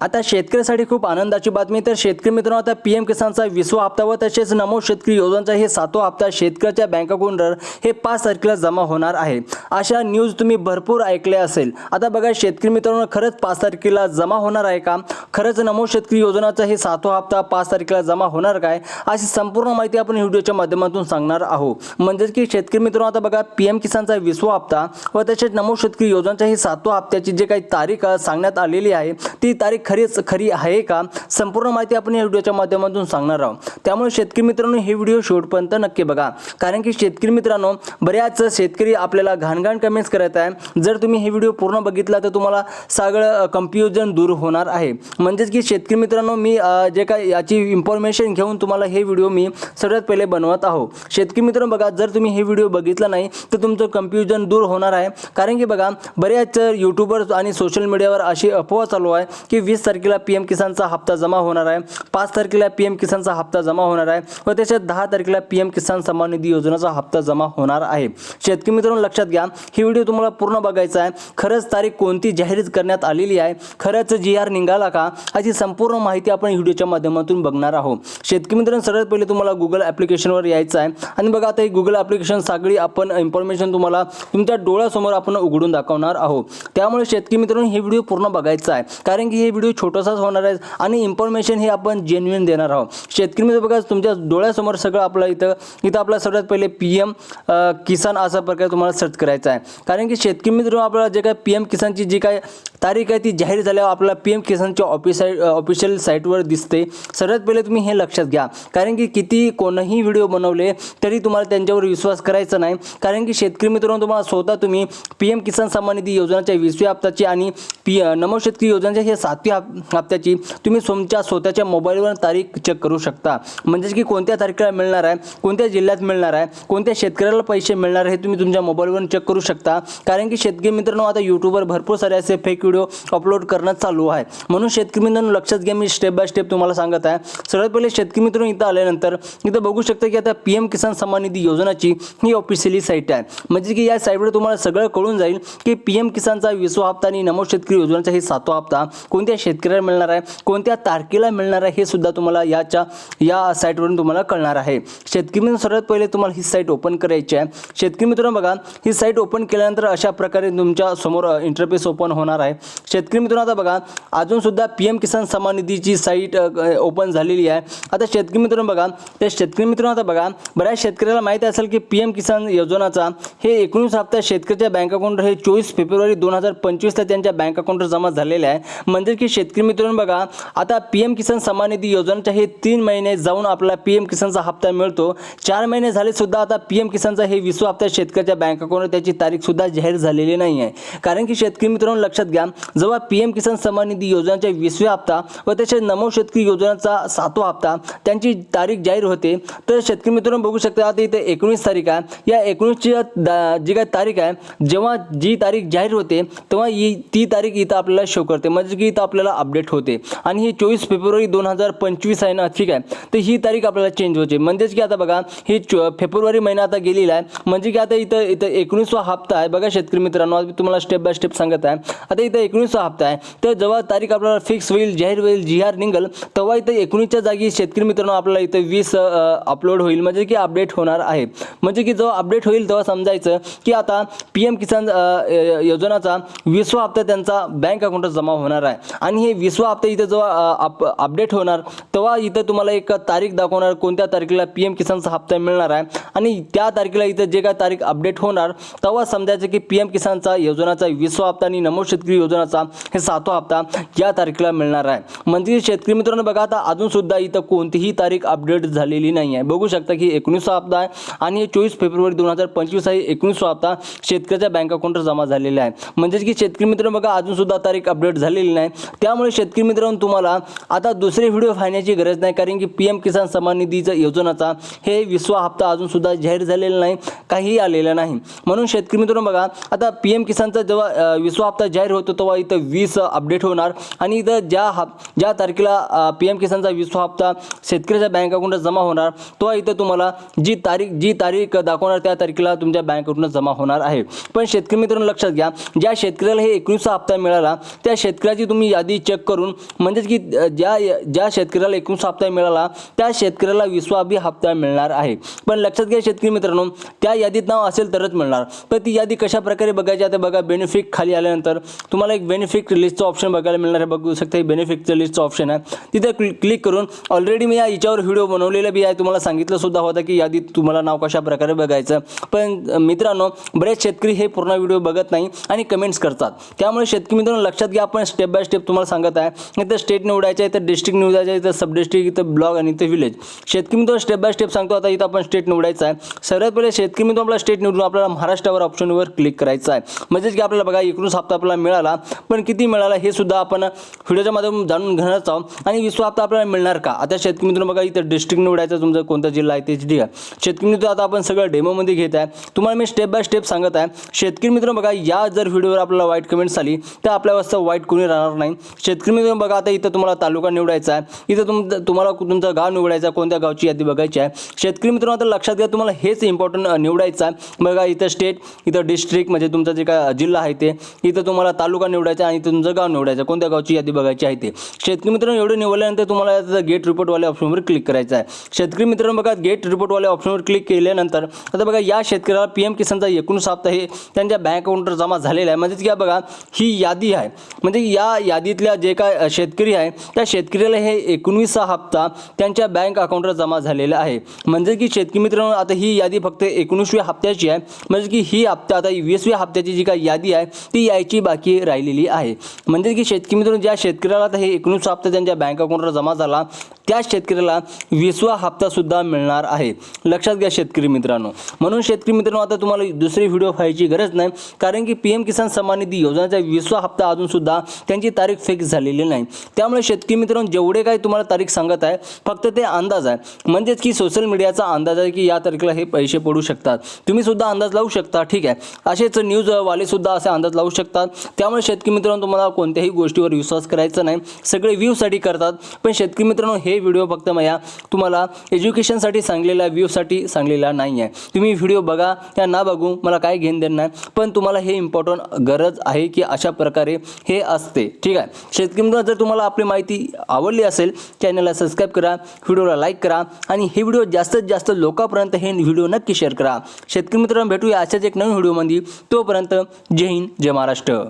आता शेतकऱ्यासाठी खूप आनंदाची बातमी. तर शेतकरी मित्रांनो आता पी एम किसानचा विसवा हप्ता व तसेच नमो शेतकरी योजनेचा हे सातवा हप्ता शेतकऱ्याच्या बँक अकाउंटवर हे पाच तारखेला जमा होणार आहे. अशा न्यूज तुम्ही भरपूर ऐकल्या असेल. आता बघा शेतकरी मित्रांनो खरंच पाच तारखेला जमा होणार आहे का? खरंच नमो शेतकरी योजनाचा हे सातवा हप्ता पाच तारखेला जमा होणार काय? अशी संपूर्ण माहिती आपण व्हिडिओच्या माध्यमातून सांगणार आहोत. म्हणजेच की शेतकरी मित्रांनो आता बघा पी एम किसानचा विसवा हप्ता व तसेच नमो शेतकरी योजनेच्या ही सातवा हप्त्याची जे काही तारीख सांगण्यात आलेली आहे ती तारीख खरीच खरी आहे का? संपूर्ण माहिती आपण या व्हिडिओच्या माध्यमातून सांगणार आहोत. त्यामुळे शेतकरी मित्रांनो हे व्हिडिओ शेवटपर्यंत नक्की बघा. कारण की शेतकरी मित्रांनो बऱ्याच शेतकरी आपल्याला घाणघाण कमेंट्स करत आहे जर तुम्ही हे व्हिडिओ पूर्ण बघितला तर तुम्हाला सगळं कन्फ्युजन दूर होणार आहे. म्हणजेच की शेतकरी मित्रांनो मी जे काय याची इन्फॉर्मेशन घेऊन तुम्हाला हे व्हिडिओ मी सर्वात पहिले बनवत आहो. शेतकरी मित्रांनो बघा जर तुम्ही हे व्हिडिओ बघितला नाही तर तुमचं कन्फ्युजन दूर होणार आहे. कारण की बघा बऱ्याच यूट्यूबर आणि सोशल मीडियावर अशी अफवा चालू आहे की वीस तारखेला पी एम किसानचा हप्ता जमा होणार आहे. पाच तारखेला पी एम किसानचा हप्ता जमा होणार आहे व त्याच्यात दहा तारखेला पी एम किसान सन्मान निधी योजनेचा हप्ता जमा होणार आहे. शेतकरी मित्रांनो लक्षात घ्या ही व्हिडिओ तुम्हाला पूर्ण बघायचा आहे. खरंच तारीख कोणती जाहीर करण्यात आलेली आहे? खरंच जी आर निघाला का? अशी संपूर्ण माहिती आपण व्हिडिओच्या माध्यमातून बघणार आहोत. शेतकरी मित्रांनो सर्वात पहिले तुम्हाला गुगल ॲप्लिकेशनवर यायचं आहे. आणि बघा आता ही गुगल ॲप्लिकेशन सगळी आपण इन्फॉर्मेशन तुम्हाला तुमच्या डोळ्यासमोर आपण उघडून दाखवणार आहोत. त्यामुळे शेतकरी मित्रांनो हे व्हिडिओ पूर्ण बघायचा आहे. कारण की हे व्हिडिओ छोटासाच होणार आहे आणि इन्फॉर्मेशन हे आपण जेन्युइन देणार आहोत. शेतकरी मित्र बघा तुमच्या डोळ्यासमोर सगळं आपलं इथं इथं आपला सगळ्यात पहिले पी एम किसान असा प्रकारे तुम्हाला सर्च करायचा आहे. कारण की शेतकरी मित्र आपल्याला जे काय पी एम किसानची जी काय तारीख आहे ती जाहीर झाल्यावर आपल्याला पी एम किसानच्या ऑफिसाईट ऑफिशियल साईटवर दिसते. सर्वात पहिले तुम्ही हे लक्षात घ्या. कारण की किती कोणीही व्हिडिओ बनवले तरी तुम्हाला त्यांच्यावर विश्वास करायचा नाही. कारण की शेतकरी मित्रांनो तुम्हाला स्वतः तुम्ही पी एम किसान सन्मान निधी योजनाच्या वीसव्या हप्त्याची आणि पी नमो शेतकरी योजनाच्या हे सातव्या हप्त्याची तुम्ही तुमच्या स्वतःच्या मोबाईलवर तारीख चेक करू शकता. म्हणजेच की कोणत्या तारखेला मिळणार आहे कोणत्या जिल्ह्यात मिळणार आहे कोणत्या शेतकऱ्याला पैसे मिळणार आहे हे तुम्ही तुमच्या मोबाईलवरून चेक करू शकता. कारण की शेतकरी मित्रांनो आता यूट्यूबवर भरपूर सारे असे फेक व्हिडिओ अपलोड करणं चालू आहे. म्हणून शेतकरी मित्रांनो लक्षात घ्या मी स्टेप बाय स्टेप तुम्हाला सांगत आहे. सर्वात पहिले शेतकरी मित्र इथं आल्यानंतर इथं बघू शकता की आता पी एम किसान सन्मान निधी योजनाची ही ऑफिशियली साईट आहे. म्हणजे की या साईटवर तुम्हाला सगळं कळून जाईल की पी एम किसानचा विसवा हप्ता आणि नमो शेतकरी योजनेचा हे सातवा हप्ता कोणत्या शेतकऱ्याला मिळणार आहे कोणत्या तारखेला मिळणार आहे हे सुद्धा तुम्हाला याच्या या साईटवरून तुम्हाला कळणार आहे. शेतकरी मित्र सर्वात पहिले तुम्हाला ही साईट ओपन करायची आहे. शेतकरी मित्रांनो बघा ही साईट ओपन केल्यानंतर अशा प्रकारे तुमच्यासमोर इंटरफेस ओपन होणार आहे. शेतकरी मित्रांनो आता बघा अजून सुद्धा पी एम किसान सन्मान निधीची साईट ओपन झालेली आहे. आता शेतकरी मित्रांनो बघा त्या शेतकरी मित्रांनो आता बघा बऱ्याच शेतकऱ्याला माहिती असेल की पी एम किसान योजनाचा हे एकोणीस हप्ता शेतकऱ्याच्या बँक अकाउंटवर हे चोवीस फेब्रुवारी दोन हजार पंचवीसला त्यांच्या बँक अकाउंटवर जमा झालेले आहे. म्हणजे की शेतकरी मित्रांनो बघा आता पी एम किसान सन्मान निधी योजनेच्या हे तीन महिने जाऊन आपला पी एम किसानचा हप्ता मिळतो. चार महिने झाले सुद्धा आता पी एम किसानचा हे विसवा हप्ता शेतकऱ्याच्या बँक अकाउंटवर त्याची तारीख सुद्धा जाहीर झालेली नाही आहे कारण की शेतकरी मित्रांनो लक्षात घ्या जेव्हा पी एम किसान सन्मान निधी योजनेच्या वीसव्या हप्ता व त्याच्या नमो शेतकरी योजनेचा सातवा हप्ता त्यांची तारीख जाहीर होते तर शेतकरी मित्रांनो बघू शकता आता इथे एकोणीस तारीख आहे. या एकोणीसची दा- जी काय तारीख आहे जेव्हा जी तारीख जाहीर होते तेव्हा ही ती तारीख इथं आपल्याला शो करते. म्हणजे की इथं आपल्याला अपडेट होते. आणि ही चोवीस फेब्रुवारी दोन हजार पंचवीस आहे ना ठीक आहे? तर ही तारीख आपल्याला चेंज होते. म्हणजेच की आता बघा ही चो- फेब्रुवारी महिना आता गेलेला आहे. म्हणजे की आता इथं इथं एकोणीसवा हप्ता आहे. बघा शेतकरी मित्रांनो आज तुम्हाला स्टेप बाय स्टेप सांगत आहे. आता इथं एकोणीसचा हप्ता आहे. तर जेव्हा तारीख आपल्याला फिक्स होईल जाहीर होईल जी आर निघेल. तेव्हा इथं एकोणीसच्या जागी शेतकरी मित्रांनो आपल्याला इथं वीस अपलोड होईल. म्हणजे की अपडेट होणार आहे. म्हणजे की जेव्हा अपडेट होईल तेव्हा समजायचं की आता पी एम किसान योजनाचा विसवा हप्ता त्यांचा बँक अकाउंटवर जमा होणार आहे. आणि हे विसवा हप्ता इथं जेव्हा अप अपडेट होणार तेव्हा इथं तुम्हाला एक तारीख दाखवणार कोणत्या तारखेला पी एम किसानचा हप्ता मिळणार आहे. आणि त्या तारखेला इथं जे काय तारीख अपडेट होणार तेव्हा समजायचं की पी एम किसानचा योजनाचा विसवा हप्ता आणि नमो शेतकरी योजनाचा हे सातवा हप्ता या तारखेला मिळणार आहे. म्हणजे शेतकरी मित्रांनो बघा आता अजून सुद्धा इथं कोणतीही तारीख अपडेट झालेली नाही आहे. बघू शकता की एकोणीसवा हप्ता आहे आणि हे चोवीस फेब्रुवारी दोन हजार पंचवीस आहे एकोणीसवा हप्ता शेतकऱ्याच्या बँक अकाउंटवर जमा झालेला आहे. म्हणजेच की शेतकरी मित्रांनो बघा अजून सुद्धा तारीख अपडेट झालेली नाही. त्यामुळे शेतकरी मित्रांनो तुम्हाला आता दुसरे व्हिडिओ पाहण्याची गरज नाही कारण की पी एम किसान सन्मान निधीचा योजनाचा हे विसवा हप्ता अजून सुद्धा जाहीर झालेला नाही काहीही आलेला नाही. म्हणून शेतकरी मित्रांनो बघा आता पी एम किसानचा जेव्हा विसवा हप्ता जाहीर होतो होतो तेव्हा इथं वीस अपडेट होणार. आणि इथं ज्या हा ज्या तारखेला पी एम किसानचा वीसवा हप्ता शेतकऱ्याच्या बँक अकाउंटात जमा होणार तेव्हा इथं तुम्हाला जी तारीख जी तारीख दाखवणार त्या तारखेला तुमच्या बँक अकाउंटात जमा होणार आहे. पण शेतकरी मित्रांनो लक्षात घ्या ज्या शेतकऱ्याला हे एकोणीसचा हप्ता मिळाला त्या शेतकऱ्याची तुम्ही यादी चेक करून म्हणजेच की ज्या ज्या शेतकऱ्याला एकोणीसचा हप्ता मिळाला त्या शेतकऱ्याला विसवा बी हप्ता मिळणार आहे. पण लक्षात घ्या शेतकरी मित्रांनो त्या यादीत नाव असेल तरच मिळणार. पण ती यादी कशा प्रकारे बघायची आता बघा बेनिफिट खाली आल्यानंतर तुम्हाला तुम्हाला एक बेनिफिट लिस्टचं ऑप्शन बघायला मिळणार आहे. बघू शकता हे बेनिफिटचं लिस्टचं ऑप्शन आहे. तिथे क्लिक क्लिक करून ऑलरेडी मी या याच्यावर व्हिडिओ बनवलेला बी आहे. तुम्हाला सांगितलं सुद्धा होतं की यादीत तुम्हाला नाव कशा प्रकारे बघायचं पण मित्रांनो बरेच शेतकरी हे पूर्ण व्हिडिओ बघत नाही आणि कमेंट्स करतात. त्यामुळे शेतकरी मित्रांनो लक्षात घ्या आपण स्टेप बाय स्टेप तुम्हाला सांगत आहे. इथं स्टेट निवडायचं आहे तर डिस्ट्रिक्ट निवडायचं आहे इथं सब डिस्ट्रिक्ट इथं ब्लॉक आणि इथं विलेज शेतकरी मित्रांनो स्टेप बाय स्टेप सांगतो आता इथं आपण स्टेट निवडायचं आहे. सर्वात पहिले शेतकरी मित्रांनो आपला स्टेट निवडून आपल्याला महाराष्ट्रावर ऑप्शनवर क्लिक करायचं आहे. म्हणजेच की आपल्याला बघा एकोणीस हप्ता आपल्याला मिळाला. पण किती मिळाला हे सुद्धा आपण व्हिडिओच्या माध्यमातून जाणून घेणार आहोत. आणि विश्व हप्ता आपल्याला मिळणार का? आता शेतकरी मित्र बघा इथं डिस्ट्रिक्ट निवडायचं तुमचा कोणता जिल्हा आहे ते ठीक आहे. शेतकरी मित्र आता आपण सगळं डेमोमध्ये घेत आहे. तुम्हाला मी स्टेप बाय स्टेप सांगत आहे. शेतकरी मित्र बघा या जर व्हिडिओवर आपल्याला वाईट कमेंट्स आली तर आपल्या वाजता वाईट कोणी राहणार नाही. शेतकरी मित्र बघा आता इथं तुम्हाला तालुका निवडायचा आहे. इथं तुम तुम्हाला तुमचं गाव निवडायचं आहे कोणत्या गावची यादी बघायची आहे. शेतकरी मित्रांनो आता लक्षात घ्या तुम्हाला हेच इम्पॉर्टंट निवडायचं आहे. बघा इथं स्टेट इथं डिस्ट्रिक्ट म्हणजे तुमचं जे काय जिल्हा आहे ते इथं तुम्हाला तालुका निवडायचा आणि तुमचं गाव निवडायचं. कोणत्या गावची यादी बघायची आहे ते? शेतकरी मित्रांनो एवढं निवडल्यानंतर तुम्हाला आता गेट रिपोर्टवाल्या ऑप्शनवर क्लिक करायचं आहे. शेतकरी मित्रांनो बघा गेट रिपोर्टवाल्या ऑप्शनवर क्लिक केल्यानंतर आता बघा या शेतकऱ्याला पी एम किसानचा एकोणीस हप्ता हे त्यांच्या बँक अकाउंटवर जमा झालेला आहे. म्हणजेच की बघा ही यादी आहे. म्हणजे या यादीतल्या जे काय शेतकरी आहे त्या शेतकऱ्याला हे एकोणवीसचा हप्ता त्यांच्या बँक अकाउंटवर जमा झालेला आहे. म्हणजे की शेतकरी मित्रांनो आता ही यादी फक्त एकोणीसव्या हप्त्याची आहे. म्हणजे की ही हप्ता आता वीसव्या हप्त्याची जी काय यादी आहे ती यायची बाकी राहिलेली आहे. म्हणजे की शेतकरी मित्रांनो ज्या शेतकऱ्याला हे एकोणीस हप्ता त्यांच्या बँक अकाउंटवर जमा झाला त्या शेतकऱ्याला वीसवा हप्तासुद्धा मिळणार आहे. लक्षात घ्या शेतकरी मित्रांनो. म्हणून शेतकरी मित्रांनो आता तुम्हाला दुसरी व्हिडिओ पाहायची गरज नाही कारण की पी एम किसान सन्मान निधी योजनेचा वीसवा हप्ता अजूनसुद्धा त्यांची तारीख फिक्स झालेली नाही. त्यामुळे शेतकरी मित्रांनो जेवढे काही तुम्हाला तारीख सांगत आहे फक्त ते अंदाज आहे. म्हणजेच की सोशल मीडियाचा अंदाज आहे की या तारखेला हे पैसे पडू शकतात. तुम्ही सुद्धा अंदाज लावू शकता ठीक आहे. असेच न्यूजवालेसुद्धा असे अंदाज लावू शकतात. त्यामुळे शेतकरी मित्रांनो तुम्हाला कोणत्याही गोष्टीवर विश्वास करायचा नाही. सगळे व्ह्यूसाठी करतात. पण शेतकरी मित्रांनो हे व्हिडिओ फक्त माझ्या तुम्हाला एज्युकेशनसाठी सांगलेला व्ह्यूसाठी सांगलेला नाही आहे तुम्ही व्हिडिओ बघा त्या ना बघू मला काय घेणं देणं नाही. पण तुम्हाला हे इम्पॉर्टंट गरज आहे की अशा प्रकारे हे असते. ठीक आहे? शेतकरी मित्रांनो जर तुम्हाला आपली माहिती आवडली असेल चॅनलला सबस्क्राईब करा व्हिडिओला लाईक करा आणि हे व्हिडिओ जास्तीत जास्त लोकांपर्यंत हे व्हिडिओ नक्की शेअर करा. शेतकरी मित्रांनो भेटूया अशाच एक नवीन व्हिडिओमध्ये तोपर्यंत जय हिंद जय महाराष्ट्र.